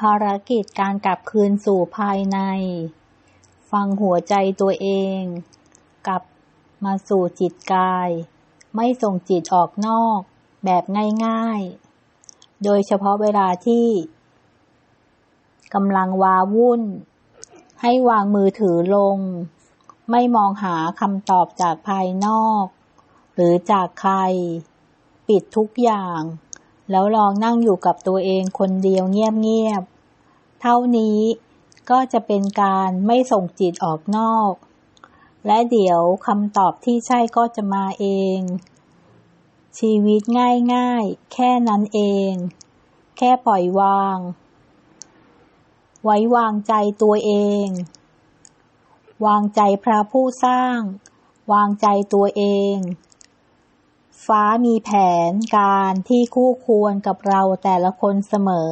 ภารกิจการกลับคืนสู่ภายใน ฟังหัวใจตัวเอง กลับมาสู่จิตกาย ไม่ส่งจิตออกนอก แบบง่ายๆ โดยเฉพาะเวลาที่กำลังวาวุ่น ให้วางมือถือลง ไม่มองหาคำตอบจากภายนอก หรือจากใคร ปิดทุกอย่าง แล้วลองนั่งอยู่กับตัวเองคนเดียวเงียบๆ เท่านี้ก็จะเป็นการไม่ส่งจิตออกนอก และเดี๋ยวคำตอบที่ใช่ก็จะมาเอง ชีวิตง่ายๆ แค่นั้นเอง แค่ปล่อยวาง ไว้วางใจตัวเอง วางใจพระผู้สร้าง วางใจตัวเอง ฟ้ามีแผนการที่คู่ควรกับเราแต่ละคนเสมอ